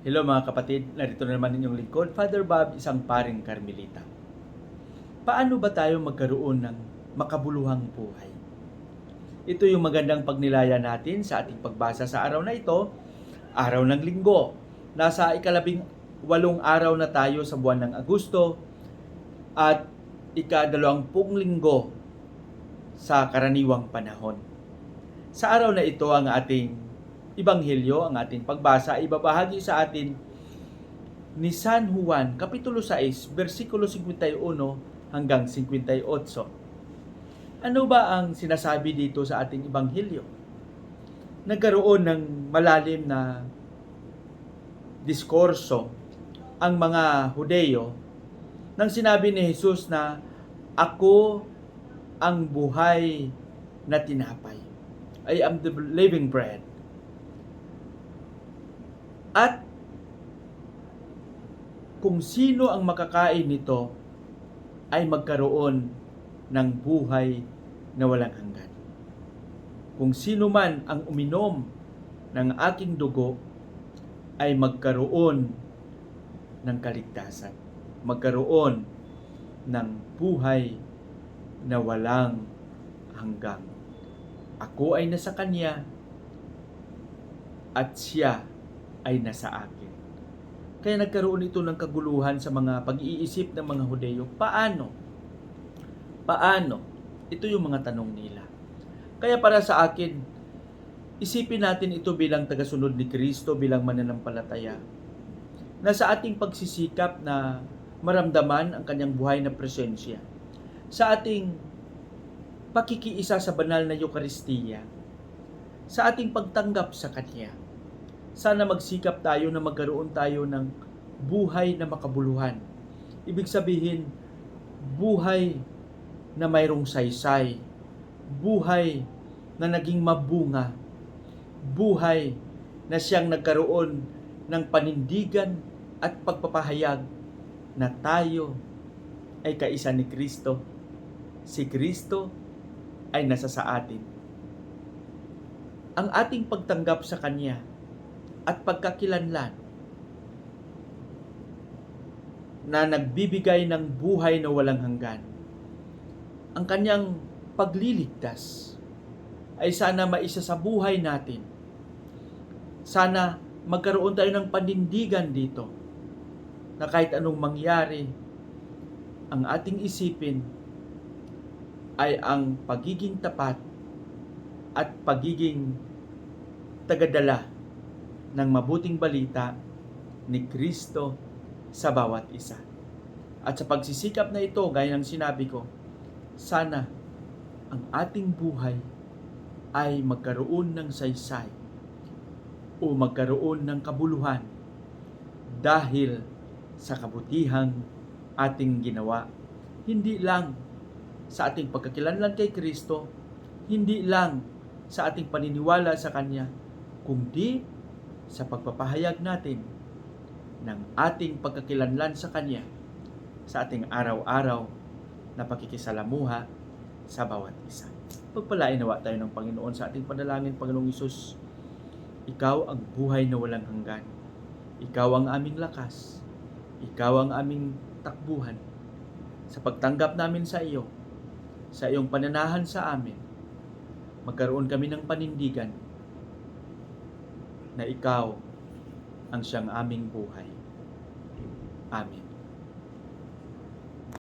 Hello mga kapatid, narito na naman inyong lingkod, Father Bob, isang paring Karmelita. Paano ba tayo magkaroon ng makabuluhang buhay? Ito yung magandang pagnilaya natin sa ating pagbasa sa araw na ito, araw ng linggo. Nasa ikalabing walong araw na tayo sa buwan ng Agosto at ikadalawampung linggo sa karaniwang panahon. Sa araw na ito ang ating Ibanghelyo, ang ating pagbasa, ibabahagi sa atin ni San Juan, Kapitulo 6, versikulo 51 hanggang 58. Ano ba ang sinasabi dito sa ating Ibanghelyo? Nagkaroon ng malalim na diskurso ang mga Hudeyo nang sinabi ni Jesus na ako ang buhay na tinapay. I am the living bread. At kung sino ang makakain nito ay magkaroon ng buhay na walang hanggan. Kung sino man ang uminom ng aking dugo ay magkaroon ng kaligtasan. Magkaroon ng buhay na walang hanggang. Ako ay nasa Kanya at Siya ay nasa akin. Kaya nagkaroon ito ng kaguluhan sa mga pag-iisip ng mga Hudeyo. Paano? Paano? Ito yung mga tanong nila. Kaya para sa akin, isipin natin ito bilang tagasunod ni Kristo, bilang mananampalataya, na sa ating pagsisikap na maramdaman ang kanyang buhay na presensya, sa ating pakikiisa sa banal na Eukaristiya, sa ating pagtanggap sa Kanya, sana magsikap tayo na magkaroon tayo ng buhay na makabuluhan. Ibig sabihin, buhay na mayroong saysay, buhay na naging mabunga, buhay na siyang nagkaroon ng panindigan at pagpapahayag na tayo ay kaisa ni Kristo. Si Kristo ay nasa sa atin. Ang ating pagtanggap sa Kanya at pagkakilanlan na nagbibigay ng buhay na walang hanggan. Ang kanyang pagliligtas ay sana maisa sa buhay natin. Sana magkaroon tayo ng panindigan dito na kahit anong mangyari, ang ating isipin ay ang pagiging tapat at pagiging tagadala ng mabuting balita ni Kristo sa bawat isa. At sa pagsisikap na ito, gaya ng sinabi ko, sana ang ating buhay ay magkaroon ng saysay o magkaroon ng kabuluhan dahil sa kabutihang ating ginawa. Hindi lang sa ating pagkakilanlan kay Kristo, hindi lang sa ating paniniwala sa Kanya, kundi sa pagpapahayag natin ng ating pagkakilanlan sa Kanya sa ating araw-araw na pakikisalamuha sa bawat isa. Pagpalain nawa tayo ng Panginoon sa ating panalangin, Panginoong Isus. Ikaw ang buhay na walang hanggan. Ikaw ang aming lakas. Ikaw ang aming takbuhan. Sa pagtanggap namin sa iyo, sa iyong pananahan sa amin, magkaroon kami ng panindigan na ikaw ang siyang aming buhay. Amen.